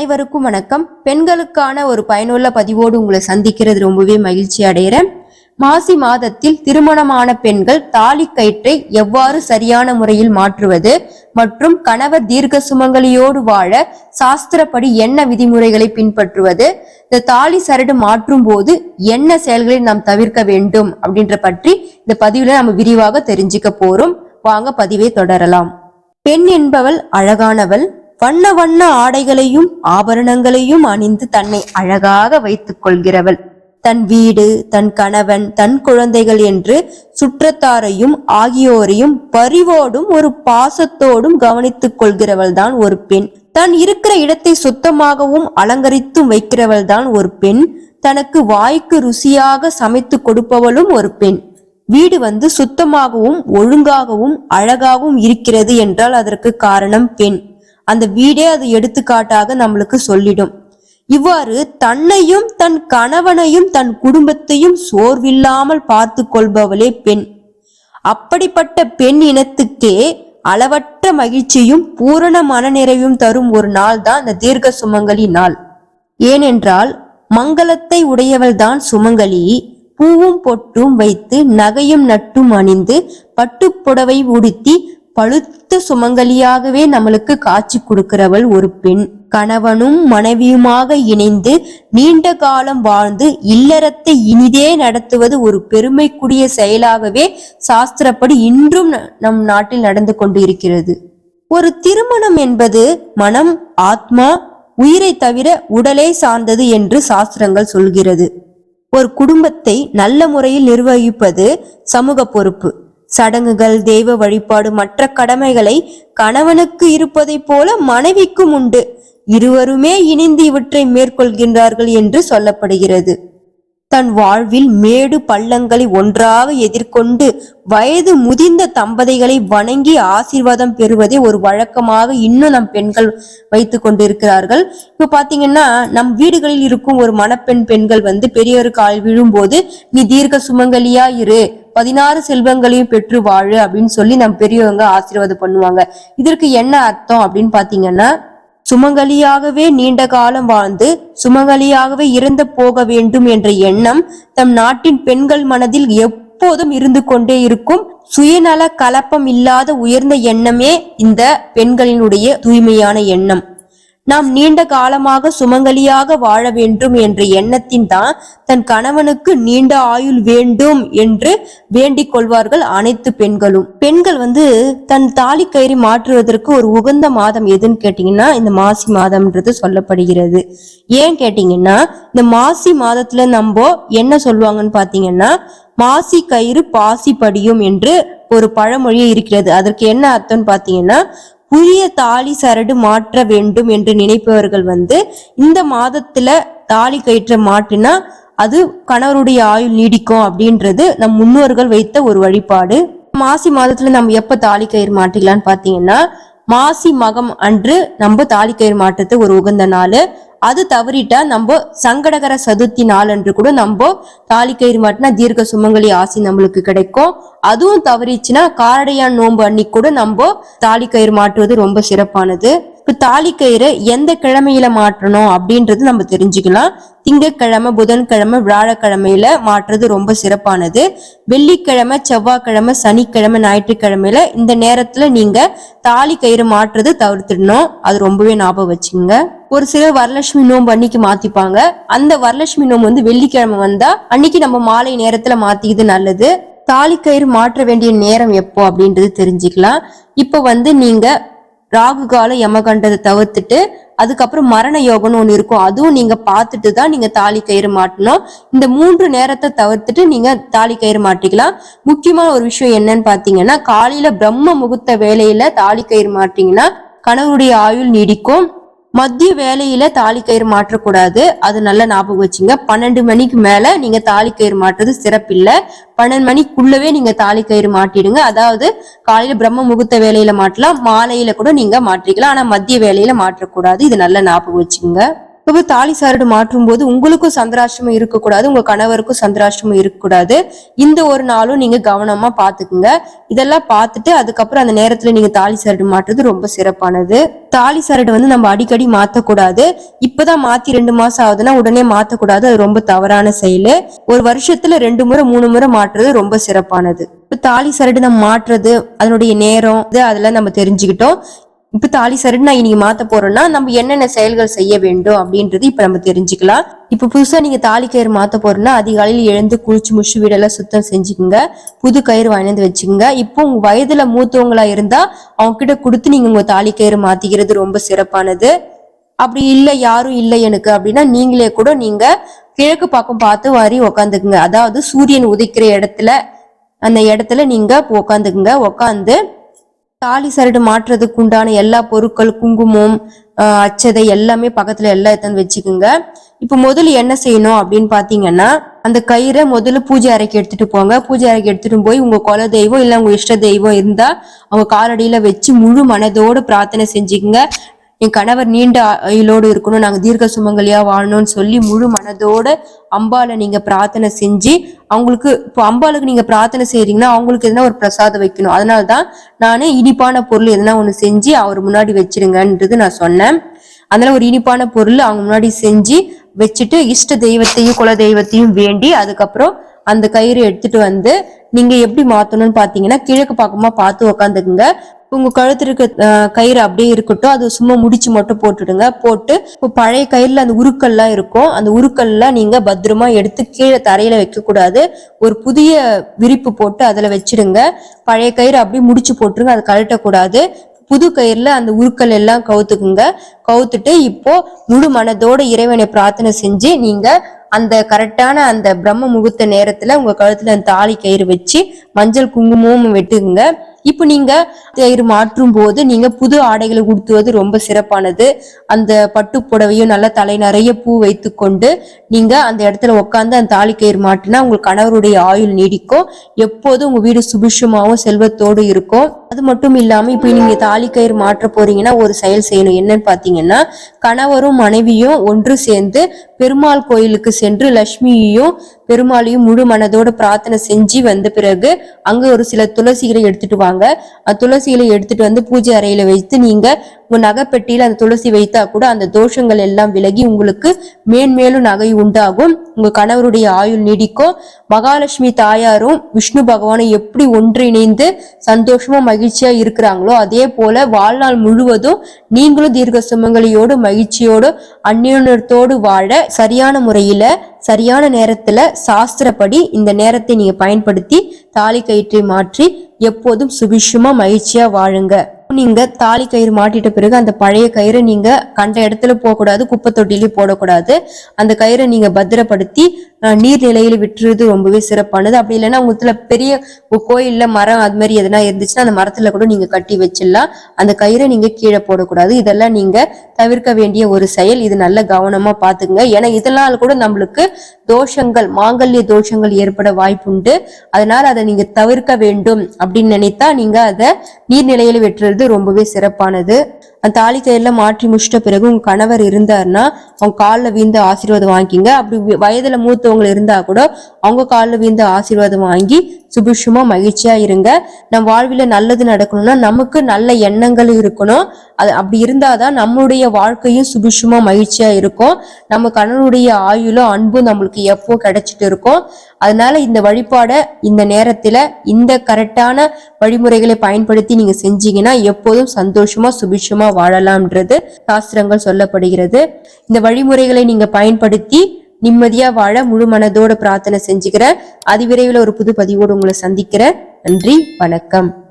அனைவருக்கும் வணக்கம். பெண்களுக்கான ஒரு பயனுள்ள பதிவோடு உங்களை சந்திக்கிறது ரொம்பவே மகிழ்ச்சி அடைகிறேன். மாசி மாதத்தில் திருமணமான பெண்கள் தாலி கயிற்றை எவ்வாறு சரியான முறையில் மாற்றுவது மற்றும் கணவர் தீர்க்க சுமங்கலியோடு வாழ சாஸ்திரப்படி என்ன விதிமுறைகளை பின்பற்றுவது இந்த தாலி சரடு மாற்றும் போது என்ன செயல்களை நாம் தவிர்க்க வேண்டும் அப்படின்ற பற்றி இந்த பதிவுல நம்ம விரிவாக தெரிஞ்சுக்க போறோம். வாங்க பதிவை தொடரலாம். பெண் என்பவள் அழகானவள் வண்ண வண்ண ஆடைகளையும் ஆபரணங்களையும் அணிந்து தன்னை அழகாக வைத்துக் கொள்கிறவள். தன் வீடு தன் கணவன் தன் குழந்தைகள் என்று சுற்றத்தாரையும் ஆகியோரையும் பரிவோடும் ஒரு பாசத்தோடும் கவனித்துக் கொள்கிறவள் தான் ஒரு பெண். தான் இருக்கிற இடத்தை சுத்தமாகவும் அலங்கரித்தும் வைக்கிறவள் தான் ஒரு பெண். தனக்கு வாய்க்கு ருசியாக சமைத்து கொடுப்பவளும் ஒரு பெண். வீடு வந்து சுத்தமாகவும் ஒழுங்காகவும் அழகாகவும் இருக்கிறது என்றால் அதற்கு காரணம் பெண். அந்த வீடே அது எடுத்துக்காட்டாக நம்மளுக்கு சொல்லிடும். இவ்வாறு தன்னையும் தன் கணவனையும் தன் குடும்பத்தையும் சோர்வில்லாமல் பார்த்து கொள்பவளே பெண். அப்படிப்பட்ட பெண் இனத்துக்கே அளவற்ற மகிழ்ச்சியும் பூரண மனநிறைவும் தரும் ஒரு நாள் தான் இந்த தீர்க்க சுமங்கலி நாள். ஏனென்றால் மங்களத்தை உடையவள்தான் சுமங்கலி பூவும் பொட்டும் வைத்து நகையும் நட்டும் அணிந்து பட்டுப்புடவை உடுத்தி பழுத்த சுமங்கலியாகவே நம்மளுக்கு காட்சி கொடுக்கிறவள் ஒரு பெண். கணவனும் மனைவியுமாக இணைந்து நீண்ட காலம் வாழ்ந்து இல்லறத்தை இனிதே நடத்துவது ஒரு பெருமைக்குரிய செயலாகவே சாஸ்திரப்படி இன்றும் ந- நம் நாட்டில் நடந்து கொண்டு இருக்கிறது ஒரு திருமணம் என்பது மனம் ஆத்மா உயிரை தவிர உடலே சார்ந்தது என்று சாஸ்திரங்கள் சொல்கிறது. ஒரு குடும்பத்தை நல்ல முறையில் நிர்வகிப்பது சமூக பொறுப்பு. சடங்குகள் தெய்வ வழிபாடு மற்ற கடமைகளை கணவனுக்கு இருப்பதைப் போல மனைவிக்கும் உண்டு. இருவருமே இணைந்து இவற்றை மேற்கொள்கின்றார்கள் என்று சொல்லப்படுகிறது. தன் வாழ்வில் மேடு பள்ளங்களை ஒன்றாக எதிர்கொண்டு வயது முதிர்ந்த தம்பதிகளை வணங்கி ஆசீர்வாதம் பெறுவதே ஒரு வழக்கமாக இன்னும் நம் பெண்கள் வைத்து கொண்டிருக்கிறார்கள். இப்போ பார்த்தீங்கன்னா நம் வீடுகளில் இருக்கும் ஒரு மணப்பெண் பெண்கள் வந்து பெரியவர் கால் விழும்போது நீ தீர்க்க சுமங்கலியா இரு பதினாறு செல்வங்களையும் பெற்று வாழு அப்படின்னு சொல்லி நம் பெரியவங்க ஆசீர்வாதம் பண்ணுவாங்க. இதற்கு என்ன அர்த்தம் அப்படின்னு பார்த்தீங்கன்னா சுமங்கலியாகவே நீண்ட காலம் வாழ்ந்து சுமங்கலியாகவே இறந்து போக வேண்டும் என்ற எண்ணம் தம் நாட்டின் பெண்கள் மனதில் எப்போதும் இருந்து கொண்டே இருக்கும். சுயநல கலப்பம் இல்லாத உயர்ந்த எண்ணமே இந்த பெண்களினுடைய தூய்மையான எண்ணம். நாம் நீண்ட காலமாக சுமங்கலியாக வாழ வேண்டும் என்ற எண்ணத்தின் தான் தன் கணவனுக்கு நீண்ட ஆயுள் வேண்டும் என்று வேண்டிக் கொள்வார்கள் அனைத்து பெண்களும். பெண்கள் வந்து தன் தாலி கயிறு மாற்றுவதற்கு ஒரு உகந்த மாதம் எதுன்னு கேட்டீங்கன்னா இந்த மாசி மாதம்ன்றது சொல்லப்படுகிறது. ஏன் கேட்டீங்கன்னா இந்த மாசி மாதத்துல நம்ம என்ன சொல்லுவாங்கன்னு பாத்தீங்கன்னா மாசி கயிறு பாசி படியும் என்று ஒரு பழமொழியே இருக்கிறது. அதற்கு என்ன அர்த்தம்னு பாத்தீங்கன்னா புதிய தாலி சரடு மாற்ற வேண்டும் என்று நினைப்பவர்கள் வந்து இந்த மாதத்துல தாலி கயிற்ற மாட்டினா அது கணவருடைய ஆயுள் நீடிக்கும் அப்படின்றது நம் முன்னோர்கள் வைத்த ஒரு வழிபாடு. மாசி மாதத்துல நம்ம எப்ப தாலி கயிறு மாட்டிக்கலாம்னு பாத்தீங்கன்னா மாசி மகம் அன்று நம்ம தாலிக்கயிறு கயிறு ஒரு உகந்த நாள். அது தவறிட்டா நம்ம சங்கடகர சதுர்த்தி நாள் அன்று கூட நம்ம தாலிக்கயிறு மாட்டினா தீர்க்க சுமங்கலி ஆசி நம்மளுக்கு கிடைக்கும். அதுவும் தவறிச்சுன்னா காரடையான் நோன்பு அன்னைக்கு கூட நம்ம தாலிக்கயிறு மாற்றுவது மாட்டுவது ரொம்ப சிறப்பானது. தாலி கயிறு எந்த கிழமையில மாற்றணும் அப்படின்றது நம்ம தெரிஞ்சுக்கலாம். திங்கட்கிழமை புதன்கிழமை வியாழக்கிழமையில மாற்றுறது ரொம்ப சிறப்பானது. வெள்ளிக்கிழமை செவ்வாய்க்கிழமை சனிக்கிழமை ஞாயிற்றுக்கிழமையில இந்த நேரத்துல நீங்க தாலி கயிறு மாற்றுறது தவிர்த்துடணும். அது ரொம்பவே ஞாபகம் வச்சுங்க ஒரு சிலர் வரலட்சுமி நோம்பு அன்னைக்கு மாத்திப்பாங்க. அந்த வரலட்சுமி நோம்பு வந்து வெள்ளிக்கிழமை வந்தா அன்னைக்கு நம்ம மாலை நேரத்துல மாத்திக்கிறது நல்லது. தாலி கயிறு மாற்ற வேண்டிய நேரம் எப்போ அப்படின்றது தெரிஞ்சுக்கலாம். இப்போ வந்து நீங்க ராகு கால யமகண்டத்தை தவிர்த்துட்டு அதுக்கப்புறம் மரண யோகம்னு ஒன்று இருக்கும். அதுவும் நீங்க பார்த்துட்டு தான் நீங்க தாலி கயிறு மாட்டணும். இந்த மூன்று நேரத்தை தவிர்த்துட்டு நீங்க தாலி கயிறு மாட்டிக்கலாம். முக்கியமான ஒரு விஷயம் என்னன்னு பாத்தீங்கன்னா காலையில பிரம்ம முகூர்த்த வேலையில தாலி கயிறு மாட்டீங்கன்னா கணவருடைய ஆயுள் நீடிக்கும். மத்திய வேலையில தாலி கயிறு மாற்றக்கூடாது. அது நல்ல ஞாபகம் வச்சுங்க. பன்னெண்டு மணிக்கு மேல நீங்க தாலி கயிறு மாட்டுறது சிறப்பில்லை. பன்னெண்டு மணிக்குள்ளவே நீங்க தாலி கயிறு மாட்டிடுங்க. அதாவது காலையில பிரம்ம முகூர்த்த வேலையில மாட்டலாம். மாலையில கூட நீங்க மாற்றிக்கலாம் ஆனா மத்திய வேலையில மாற்றக்கூடாது. இது நல்ல ஞாபகம் வச்சுங்க. இப்போ தாலி சரடு மாற்றும் போது உங்களுக்கும் சந்திராஷ்டமம் இருக்கக்கூடாது உங்க கணவருக்கும் சந்திராஷ்டமம் இருக்கக்கூடாது. இந்த ஒரு நாளும் நீங்க கவனமா பாத்துக்குங்க. இதெல்லாம் பார்த்துட்டு அதுக்கப்புறம் அந்த நேரத்துல நீங்க தாலி சரடு மாற்றுறது ரொம்ப சிறப்பானது. தாலி சரடு வந்து நம்ம அடிக்கடி மாத்தக்கூடாது. இப்பதான் மாத்தி ரெண்டு மாசம் ஆகுதுன்னா உடனே மாத்தக்கூடாது. அது ரொம்ப தவறான செயல். ஒரு வருஷத்துல ரெண்டு முறை மூணு முறை மாற்றுறது ரொம்ப சிறப்பானது. இப்ப தாலி சரடு நம்ம மாற்றுறது அதனுடைய நேரம் அதெல்லாம் நம்ம தெரிஞ்சுக்கிட்டோம். இப்போ தாலி சரடு நான் இன்னைக்கு மாத்த போறேன்னா நம்ம என்னென்ன செயல்கள் செய்ய வேண்டும் அப்படின்றது இப்ப நம்ம தெரிஞ்சுக்கலாம். இப்ப புதுசா நீங்க தாலி கயிறு மாத்த போறோம்னா அதிகாலையில் எழுந்து குளிச்சு முஷு வீடெல்லாம் சுத்தம் செஞ்சுக்கோங்க. புது கயிறு வாங்கிட்டு வச்சுக்கோங்க. இப்போ உங்க வயதுல மூத்தவங்களா இருந்தா அவங்க கிட்ட கொடுத்து நீங்க உங்க தாலி கயிறு மாத்திக்கிறது ரொம்ப சிறப்பானது. அப்படி இல்லை யாரும் இல்லை எனக்கு அப்படின்னா நீங்களே கூட நீங்க கிழக்கு பக்கம் பார்த்து வாரி உக்காந்துக்குங்க. அதாவது சூரியன் உதிக்கிற இடத்துல அந்த இடத்துல நீங்க உக்காந்துக்குங்க. உக்காந்து தாலி சரடு மாற்றுறதுக்கு உண்டான எல்லா பொருட்கள் குங்குமம் அச்சதை எல்லாமே பக்கத்துல எல்லாம் எடுத்து வச்சுக்கோங்க. இப்போ முதல்ல என்ன செய்யணும் அப்படின்னு பாத்தீங்கன்னா அந்த கயிறை முதல்ல பூஜை அறைக்கு எடுத்துட்டு போங்க. பூஜை அறைக்கு எடுத்துட்டு போய் உங்க குல தெய்வம் இல்ல உங்க இஷ்ட தெய்வம் இருந்தா அவங்க காலடியில வச்சு முழு மனதோடு பிரார்த்தனை செஞ்சுக்கோங்க. என் கணவர் நீண்ட ஆயுளோடு இருக்கணும் நாங்க தீர்க்க சுமங்கலியா வாழணும்னு சொல்லி முழு மனதோட அம்பால நீங்க பிரார்த்தனை செஞ்சு அவங்களுக்கு இப்போ அம்பாளுக்கு நீங்க பிரார்த்தனை செய்கிறீங்கன்னா அவங்களுக்கு எதனா ஒரு பிரசாதம் வைக்கணும். அதனாலதான் நான் இனிப்பான பொருள் எதனா ஒண்ணு செஞ்சு அவர் முன்னாடி வச்சிருங்கன்றது நான் சொன்னேன். அதனால ஒரு இனிப்பான பொருள் அவங்க முன்னாடி செஞ்சு வச்சுட்டு இஷ்ட தெய்வத்தையும் குல தெய்வத்தையும் வேண்டி அதுக்கப்புறம் அந்த கயிறு எடுத்துட்டு வந்து நீங்க எப்படி மாத்தணும்னு பாத்தீங்கன்னா கிழக்கு பக்கமா பார்த்து உக்காந்துக்குங்க. உங்க கழுத்து இருக்க கயிறு அப்படியே இருக்கட்டும். அது சும்மா முடிச்சு மட்டும் போட்டுடுங்க. போட்டு இப்போ பழைய கயிறுல அந்த உருக்கள்லாம் இருக்கும். அந்த உருக்கள்லாம் நீங்க பத்திரமா எடுத்து கீழே தரையில வைக்க கூடாது ஒரு புதிய விரிப்பு போட்டு அதுல வச்சிடுங்க. பழைய கயிறு அப்படியே முடிச்சு போட்டுருங்க. அதை கழட்டக்கூடாது. புது கயிறுல அந்த உருக்கள் எல்லாம் கவுத்துக்குங்க. கவுத்துட்டு இப்போ முழு மனதோட இறைவனை பிரார்த்தனை செஞ்சு நீங்க அந்த கரெக்டான அந்த பிரம்ம முகூர்த்த நேரத்துல உங்க கழுத்துல அந்த தாலி கயிறு வச்சு மஞ்சள் குங்குமமும் வெட்டுக்குங்க இப்போ நீங்க தயிர் மாற்றும் போது நீங்க புது ஆடைகளை உடுத்துவது ரொம்ப சிறப்பானது. அந்த பட்டு புடவையும் நல்ல தலை நிறைய பூ வைத்துக்கொண்டு நீங்க அந்த இடத்துல உட்காந்து அந்த தாலி கயிறு மாட்டினா உங்கள் கணவருடைய ஆயுள் நீடிக்கும். எப்போதும் உங்க வீடு சுபிஷமாவும் செல்வத்தோடு இருக்கும். அது மட்டும் இல்லாம இப்போ நீங்க தாலி கயிறு மாற்ற போறீங்கன்னா ஒரு செயல் செய்யணும். என்னன்னு பாத்தீங்கன்னா கணவரும் மனைவியும் ஒன்று சேர்ந்து பெருமாள் கோயிலுக்கு சென்று லட்சுமியையும் பெருமாளையும் முழு மனதோட பிரார்த்தனை செஞ்சு வந்த பிறகு அங்க ஒரு சில துளசிகளை எடுத்துட்டு வாங்க. துளசிகளை எடுத்துட்டு வந்து பூஜை அறையில வைத்து நீங்க உங்க நகைப்பெட்டியில அந்த துளசி வைத்தா கூட அந்த தோஷங்கள் எல்லாம் விலகி உங்களுக்கு மேன்மேலும் நகை உண்டாகும். உங்க கணவருடைய ஆயுள் நீடிக்கும். மகாலட்சுமி தாயாரும் விஷ்ணு பகவானும் எப்படி ஒன்றிணைந்து சந்தோஷமா மகிழ்ச்சியா இருக்கிறாங்களோ அதே போல வாழ்நாள் முழுவதும் நீங்களும் தீர்க்க சுமங்கலியோடு மகிழ்ச்சியோடு அந்நியனத்தோடு வாழ சரியான முறையில சரியான நேரத்துல சாஸ்திரப்படி இந்த நேரத்தை நீங்க பயன்படுத்தி தாலி கயிற்றை மாற்றி எப்போதும் சுபிஷமா மகிழ்ச்சியா வாழுங்க. நீங்க தாலி கயிறு மாட்டிட்ட பிறகு அந்த பழைய கயிறை நீங்க கண்ட இடத்துல போகக்கூடாது குப்பை தொட்டிலையும் போடக்கூடாது. அந்த கயிறை நீங்க பத்திரப்படுத்தி நீர்நிலையில விட்டுறது ரொம்பவே சிறப்பானது. அப்படி இல்லைன்னா உங்கத்துல பெரிய கோயில்ல மரம் அது மாதிரி எதனா இருந்துச்சுன்னா அந்த மரத்துல கூட நீங்க கட்டி வச்சிடலாம். அந்த கயிறை நீங்க கீழே போடக்கூடாது. இதெல்லாம் நீங்க தவிர்க்க வேண்டிய ஒரு செயல். இது நல்ல கவனமா பாத்துங்க ஏன்னா இதனால கூட நம்மளுக்கு தோஷங்கள் மாங்கல்ய தோஷங்கள் ஏற்பட வாய்ப்புண்டு. அதனால அதை நீங்க தவிர்க்க வேண்டும். அப்படின்னு நினைத்தா நீங்க அதை நீர்நிலையில வெட்டுறது ரொம்பவே சிறப்பானது. அந்த தாலி கயிறுல மாற்றி முடிச்சிட்ட பிறகு உங்க கணவர் இருந்தாருன்னா அவங்க காலில் வீழ்ந்து ஆசீர்வாதம் வாங்கிக்கிங்க. அப்படி வயதுல மூத்தவங்க இருந்தா கூட அவங்க காலில் வீழ்ந்து ஆசீர்வாதம் வாங்கி சுபிஷமா மகிழ்ச்சியா இருங்க. நம் வாழ்வில நல்லது நடக்கணும்னா நமக்கு நல்ல எண்ணங்கள் இருக்கணும். அது அப்படி இருந்தாதான் நம்மளுடைய வாழ்க்கையும் சுபிஷமா மகிழ்ச்சியா இருக்கும். நம்ம கணவனுடைய ஆயுளும் அன்பும் நம்மளுக்கு எப்போ கிடைச்சிட்டு இருக்கும். அதனால இந்த வழிபாடை இந்த நேரத்துல இந்த கரெக்டான வழிமுறைகளை பயன்படுத்தி நீங்க செஞ்சீங்கன்னா எப்போதும் சந்தோஷமா சுபிஷமா வாழலாம்ன்றது சாஸ்திரங்கள் சொல்லப்படுகிறது. இந்த வழிமுறைகளை நீங்க பயன்படுத்தி நிம்மதியா வாழ முழு மனதோட பிரார்த்தனை செஞ்சுக்கிறேன் அதிவிரைவில் ஒரு புது பதிவோடு உங்களை சந்திக்கிறேன் நன்றி வணக்கம்.